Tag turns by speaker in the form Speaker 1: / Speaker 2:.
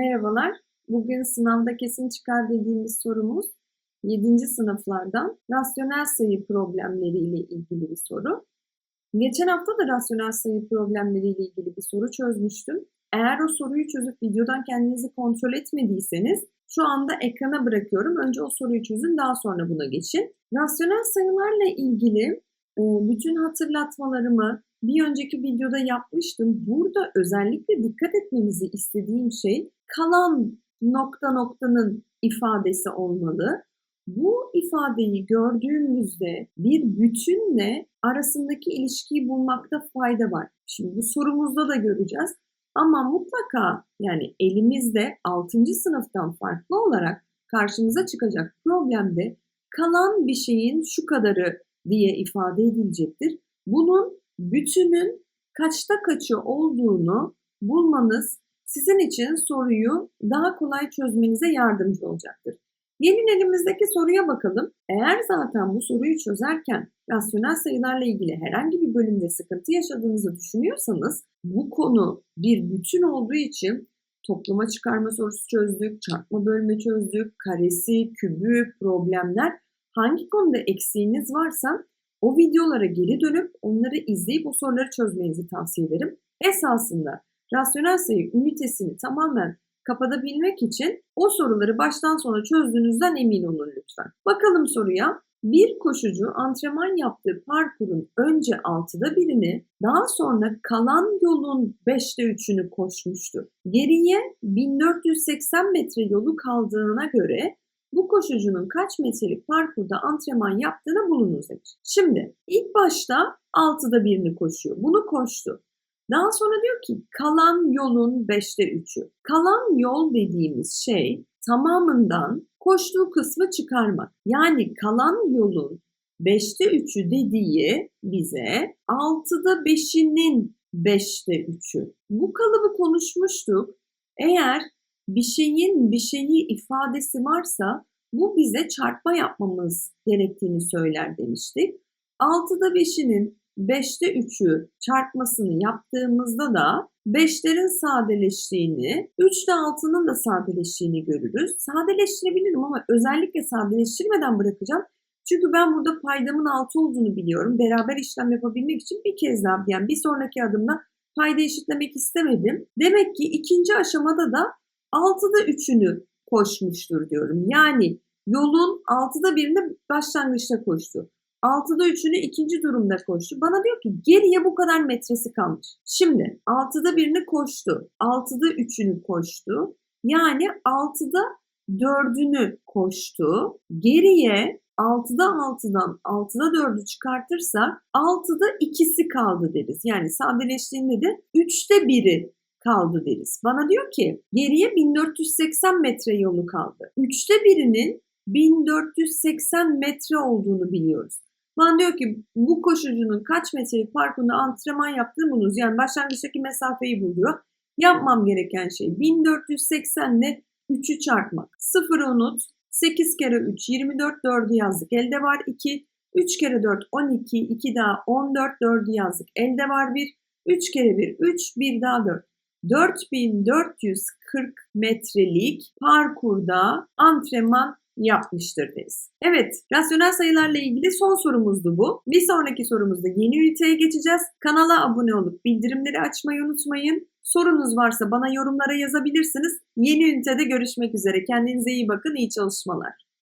Speaker 1: Merhabalar. Bugün sınavda kesin çıkar dediğimiz sorumuz 7. sınıflardan rasyonel sayı problemleriyle ilgili bir soru. Geçen hafta da rasyonel sayı problemleriyle ilgili bir soru çözmüştüm. Eğer o soruyu çözüp videodan kendinizi kontrol etmediyseniz şu anda ekrana bırakıyorum. Önce o soruyu çözün daha sonra buna geçin. Rasyonel sayılarla ilgili bütün hatırlatmalarımı bir önceki videoda yapmıştım. Burada özellikle dikkat etmenizi istediğim şey kalan nokta noktanın ifadesi olmalı. Bu ifadeyi gördüğümüzde bir bütünle arasındaki ilişkiyi bulmakta fayda var. Şimdi bu sorumuzda da göreceğiz. Ama mutlaka yani elimizde 6. sınıftan farklı olarak karşımıza çıkacak problemde kalan bir şeyin şu kadarı diye ifade edilecektir. Bunun bütünün kaçta kaçı olduğunu bulmanız sizin için soruyu daha kolay çözmenize yardımcı olacaktır. Gelin elimizdeki soruya bakalım. Eğer zaten bu soruyu çözerken rasyonel sayılarla ilgili herhangi bir bölümde sıkıntı yaşadığınızı düşünüyorsanız bu konu bir bütün olduğu için toplama çıkarma sorusu çözdük, çarpma bölme çözdük, karesi, kübü, problemler hangi konuda eksiğiniz varsa o videolara geri dönüp onları izleyip o soruları çözmenizi tavsiye ederim. Esasında rasyonel sayı ünitesini tamamen kapatabilmek için o soruları baştan sona çözdüğünüzden emin olun lütfen. Bakalım soruya. Bir koşucu antrenman yaptığı parkurun önce 6'da birini, daha sonra kalan yolun 5'te 3'ünü koşmuştu. Geriye 1480 metre yolu kaldığına göre bu koşucunun kaç metrelik parkurda antrenman yaptığını bulunuz demiş. Şimdi ilk başta 6'da birini koşuyor. Bunu koştu. Daha sonra diyor ki kalan yolun 5'te 3'ü. Kalan yol dediğimiz şey tamamından koştuğu kısmı çıkarmak. Yani kalan yolun 5'te 3'ü dediği bize 6'da 5'inin 5'te 3'ü. Bu kalıbı konuşmuştuk. Eğer bir şeyin bir şeyi ifadesi varsa bu bize çarpma yapmamız gerektiğini söyler demiştik. 6'da 5'inin 5'te 3'ü çarpmasını yaptığımızda da 5'lerin sadeleştiğini, 3'te 6'nın da sadeleştiğini görürüz. Sadeleştirebilirim ama özellikle sadeleştirmeden bırakacağım. Çünkü ben burada paydamın 6 olduğunu biliyorum. Beraber işlem yapabilmek için bir kez daha yani bir sonraki adımda payda eşitlemek istemedim. Demek ki ikinci aşamada da 6'da 3'ünü koşmuştur diyorum. Yani yolun 6'da birini başlangıçta koştu. 6'da 3'ünü ikinci durumda koştu. Bana diyor ki geriye bu kadar metresi kalmış. Şimdi 6'da birini koştu. 6'da 3'ünü koştu. Yani 6'da 4'ünü koştu. Geriye 6'da 6'dan 6'da 4'ü çıkartırsak 6'da ikisi kaldı deriz. Yani sadeleştiğinde de 3'te 1'i kaldı deriz. Bana diyor ki geriye 1480 metre yolu kaldı. 3'te birinin 1480 metre olduğunu biliyoruz. Bana diyor ki bu koşucunun kaç metrelik parkurunda antrenman yaptığını bulunuz. Yani başlangıçtaki mesafeyi buluyor. Yapmam gereken şey 1480 ile 3'ü çarpmak. 0'ı unut. 8 kere 3 24 4'ü yazdık. Elde var 2. 3 kere 4 12. 2 daha 14 4'ü yazdık. Elde var 1. 3 kere 1 3. 1 daha 4. 4440 metrelik parkurda antrenman yapmıştır deriz. Evet, rasyonel sayılarla ilgili son sorumuzdu bu. Bir sonraki sorumuzda yeni üniteye geçeceğiz. Kanala abone olup bildirimleri açmayı unutmayın. Sorunuz varsa bana yorumlara yazabilirsiniz. Yeni ünitede görüşmek üzere. Kendinize iyi bakın, iyi çalışmalar.